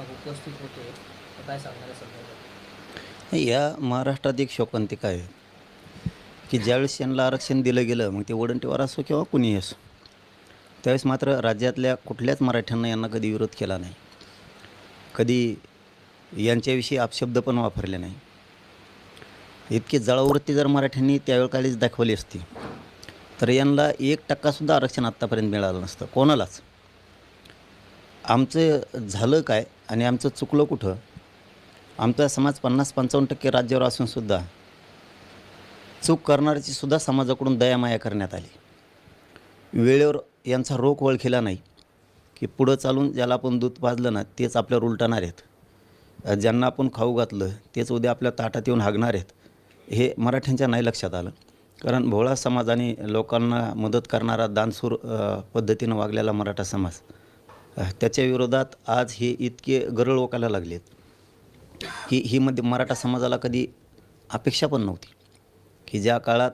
उपस्थित होते तर काय सांगणार संदर्भात या महाराष्ट्रात एक शोकांतिका आहे की ज्यावेळेस यांना आरक्षण दिलं गेलं मग ते वडंटीवार असो किंवा कुणीही असो त्यावेळेस मात्र राज्यातल्या कुठल्याच मराठ्यांना यांना कधी विरोध केला नाही. कधी यांच्याविषयी अपशब्द पण वापरले नाही. इतकी जळावृत्ती जर मराठ्यांनी त्यावेळकाळीच दाखवली असती तर यांना एक टक्कासुद्धा आरक्षण आत्तापर्यंत मिळालं नसतं. कोणालाच? आमचं झालं काय आणि आमचं चुकलं कुठं? आमचा समाज पन्नास पंचावन्न टक्के राज्यावर असूनसुद्धा चूक करणाऱ्याची सुद्धा समाजाकडून दयामाया करण्यात आली. वेळेवर यांचा रोख ओळखीला नाही की पुढं चालून ज्याला आपण दूध पाजलं ना तेच आपल्यावर उलटणार आहेत. ज्यांना आपण खाऊ घातलं तेच उद्या आपल्या ताटात येऊन हागणार आहेत. हे मराठ्यांच्या नाही लक्षात आलं. कारण भोळा समाज आणि लोकांना मदत करणारा दानसूर पद्धतीनं वागलेला मराठा समाज त्याच्या विरोधात आज हे इतके गरळ ओकायला लागलेत की ही मध्ये मराठा समाजाला कधी अपेक्षा पण नव्हती. की ज्या काळात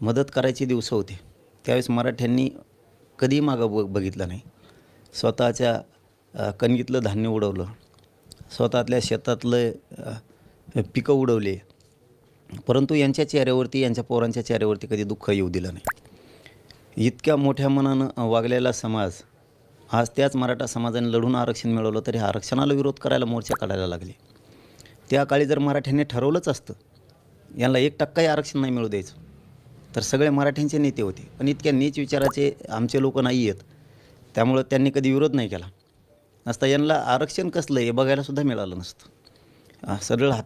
मदत करायची दिवसं होते त्यावेळेस मराठ्यांनी कधी मागं ब बघितलं नाही. स्वतःच्या कणगीतलं धान्य उडवलं स्वतःतल्या शेतातलं पिकं उडवले परंतु यांच्या चेहऱ्यावरती यांच्या पोरांच्या चेहऱ्यावरती कधी दुःख येऊ दिलं नाही. इतक्या मोठ्या मनानं वागलेला समाज आज त्याच मराठा समाजाने लढून आरक्षण मिळवलं तरी आरक्षणाला विरोध करायला मोर्चा काढायला लागले. त्या काळी जर मराठ्यांनी ठरवलंच असतं यांना एक टक्काही आरक्षण नाही मिळू द्यायचं तर सगळे मराठ्यांचे नेते होते. पण इतक्या नीच विचाराचे आमचे लोक नाही आहेत त्यामुळं त्यांनी कधी विरोध नाही केला. नसता यांना आरक्षण कसलं हे बघायलासुद्धा मिळालं नसतं. सरळ हात